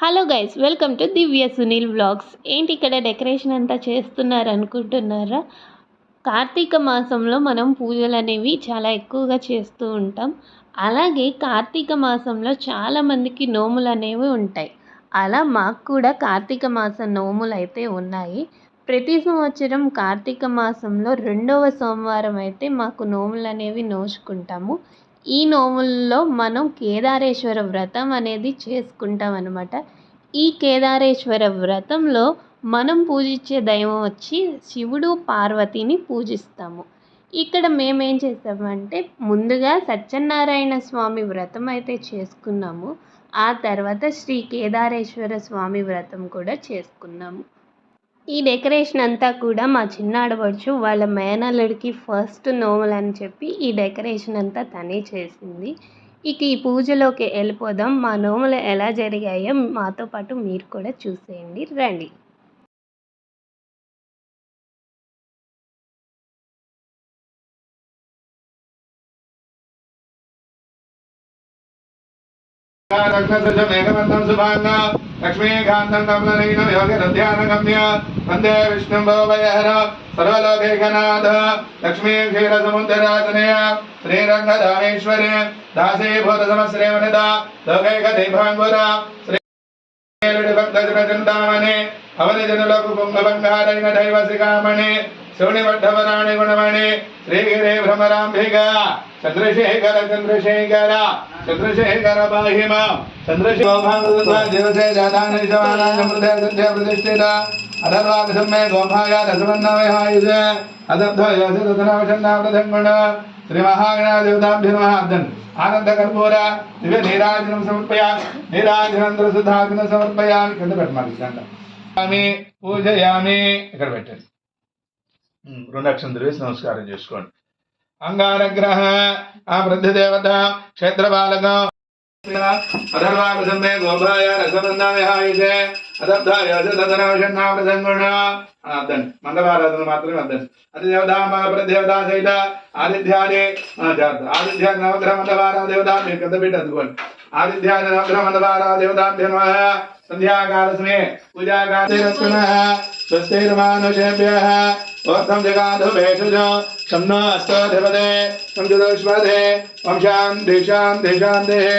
Hello guys welcome to Divya Sunil vlogs ఏంటి ఇక్కడ decoration అంతా చేస్తున్నారు అనుకుంటున్నారా కార్తీక మాసంలో మనం పూజలు అనేవి చాలా ఎక్కువగా చేస్తూ ఉంటాం. అలాగే కార్తీక మాసంలో చాలామందికి నోములు అనేవి ఉంటాయి. అలా మాకు కూడా కార్తీక మాసం నోములు అయితే ఉన్నాయి. ప్రతి సంవత్సరం కార్తీక మాసంలో రెండవ సోమవారం అయితే మాకు నోములు అనేవి నోచుకుంటాము. ఈ నోముల్లో మనం కేదారేశ్వర వ్రతం అనేది చేసుకుంటాం అనమాట ఈ కేదారేశ్వర వ్రతంలో మనం పూజించే దైవం వచ్చి శివుడు పార్వతిని పూజిస్తాము. ఇక్కడ మేమేం చేస్తామంటే ముందుగా సత్యనారాయణ స్వామి వ్రతం అయితే చేసుకున్నాము. ఆ తర్వాత శ్రీ కేదారేశ్వర స్వామి వ్రతం కూడా చేసుకున్నాము. ఈ డెకరేషన్ అంతా కూడా మా చిన్న ఆడపడుచు వాళ్ళ మేనల్లుడికి ఫస్ట్ నోములు అని చెప్పి ఈ డెకరేషన్ అంతా తనే చేసింది. ఇక ఈ పూజలోకి వెళ్ళిపోదాం. మా నోములు ఎలా జరిగాయో మాతో పాటు మీరు కూడా చూసేయండి. రండి. మేఘవంతం శుభాంగ లక్ష్మీకాంతం కమలనీనం యోగిరధ్యానగమ్య వందే విష్ణుం భోభయహర సర్వలోకైకనాథ లక్ష్మీ క్షీర సముద్రరాజనయ శ్రీరంగ శ్రీరంగదామేశ్వరి దాసీభూత సమశ్రే వనిత లోకైక దీపాంగుర శ్రీ భక్త చింతామణి అవని జనులకు కుంభబంగారైన దైవశిఖామణి శివునివడ్డవరాణి గుణమణి శ్రీగిరి భ్రమరాంభిక చంద్రశేఖర చంద్రశేఖర చంద్రశేఖర బాహిమ చంద్రశేఖరసే జాతానిశవానామృతే గోభాయ రసమన్నమయాయుజ అదబ్ధ యోధనావచన్నావృతంగుణ శ్రీ మహాగణాదేవతాభ్య నమః. అర్ధన్. ఆనంద కర్పూర దివ్య నీరాజనం సమర్పయ నీరాజనంతర సుధాగ్న సమర్పయామి. కింద పెట్టమాలి పూజయామి. ఇక్కడ పెట్టండి. రెండు అక్షంతలు వేసి నమస్కారం చేసుకోండి. అంగారగ్రహ ఆ వృద్ధదేవత క్షేత్రపాలకం అధర్వాభిసందే గోభాయ రసబంధావిహాయితే അതബ്ധാരസതനാമൃതം അബ്ദൻ മന്ദഭാരതം മാത്രമേ അബ്ദൻ അതിദേവതാ പ്രദേവതാ സഹിത ആദിധ്യാലേ ആദിധ്യ നവഗ്രഹ മന്ദഭാര ദേവതാഭ്യ കഥപീഠ അതുപോലെ ആദിധ്യ നവഗ്രഹ മന്ദഭാര ദേവതാഭ്യ നമ संध्याकाल समय पूजा कालस्तुन स्वस्तिर्मानुषेभ्य ओर्थम जगाधु भेषजो शम्नो अस्तो धिपदे शम्जुदोष्मदे वंशान् देशान् देशान् देहे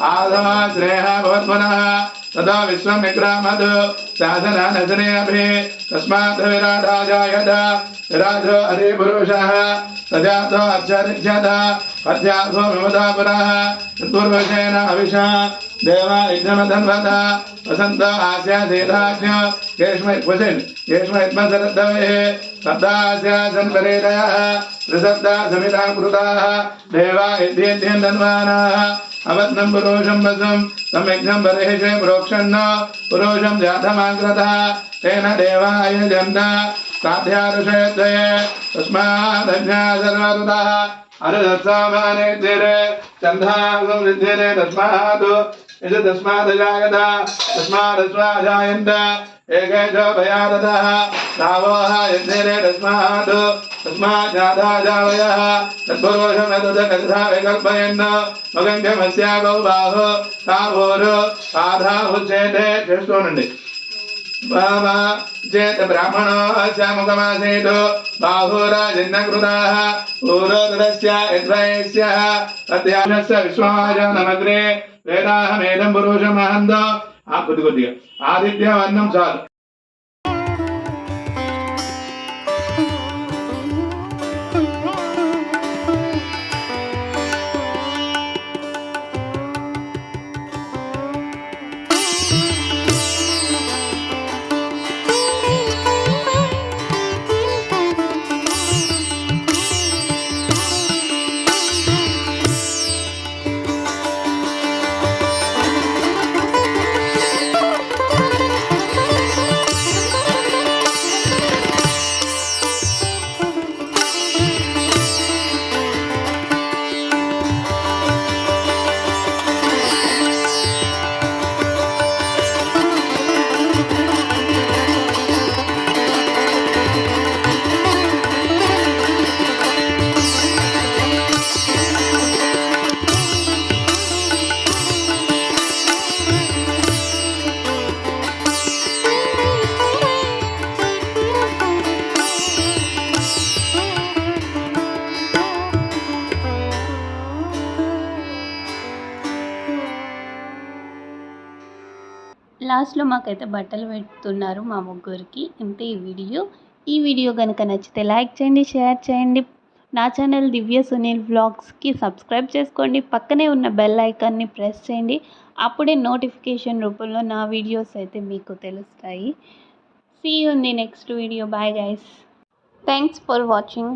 आधाश्रेयः श्रेय पुनः तदा विश्व निग्रामद् साधना नजने अभि तस्मात् विराढाजायत विराजो हरिपुरुषः। तजातो अर्चरिज्यत पद्यासो विमदा पुरः तद्वुर्वशेन हविषः। देवा इंद्रमधन्वता वसन्त आस्याधीराज्ञ केष्मैक्वसिन् केष्मैक्मसरद्दवये शब्दास्यासन्वरेदयः त्रिशब्दा समिता कृताः देवा इत्येत्यन् धन्वानाः अवत्नम् पुरोषम् वसम् सम्यग्नम् बलेशे प्रोक्षन्न पुरोषम् जातमाग्रतः, तेन देवाय जन्ता साध्यारुषयद्वये तस्मादज्ञा सर्वरुतः अरुदत्सामाने चन्द्रागुं विद्यते तस्मात् यद् तस्मादजागत तस्मादस्माजायन्त एके च भयादतः नावोः यद्धिरे तस्मात् तस्मात् जाता जावयः तत्पुरुषं यदुदकथा विकल्पयन् మగంగమస్యాగౌ బాహు తాభోరు ఆధాభుచ్చేతే చేసుకోనండి బాబా చేత బ్రాహ్మణో శ్యాముఖమాసేతు బాహురాజన్నకృతాः ఊరోదరస్య యద్వయస్య అధ్యానస్య లేదా విశ్వమాజానమగ్రే వేదాహమేదం పురుషమహందో ఆ కొద్ది కొద్దిగా ఆదిత్యం అన్నం చాలు లాస్ట్లో మాకైతే బట్టలు పెడుతున్నారు మా ముగ్గురికి. ఇంతే ఈ వీడియో ఈ వీడియో కనుక నచ్చితే లైక్ చేయండి షేర్ చేయండి. నా ఛానల్ దివ్య సునీల్ వ్లాగ్స్కి సబ్స్క్రైబ్ చేసుకోండి. పక్కనే ఉన్న బెల్ ఐకాన్ని ప్రెస్ చేయండి. అప్పుడే నోటిఫికేషన్ రూపంలో నా వీడియోస్ అయితే మీకు తెలుస్తాయి. See you in the next video bye guys thanks for watching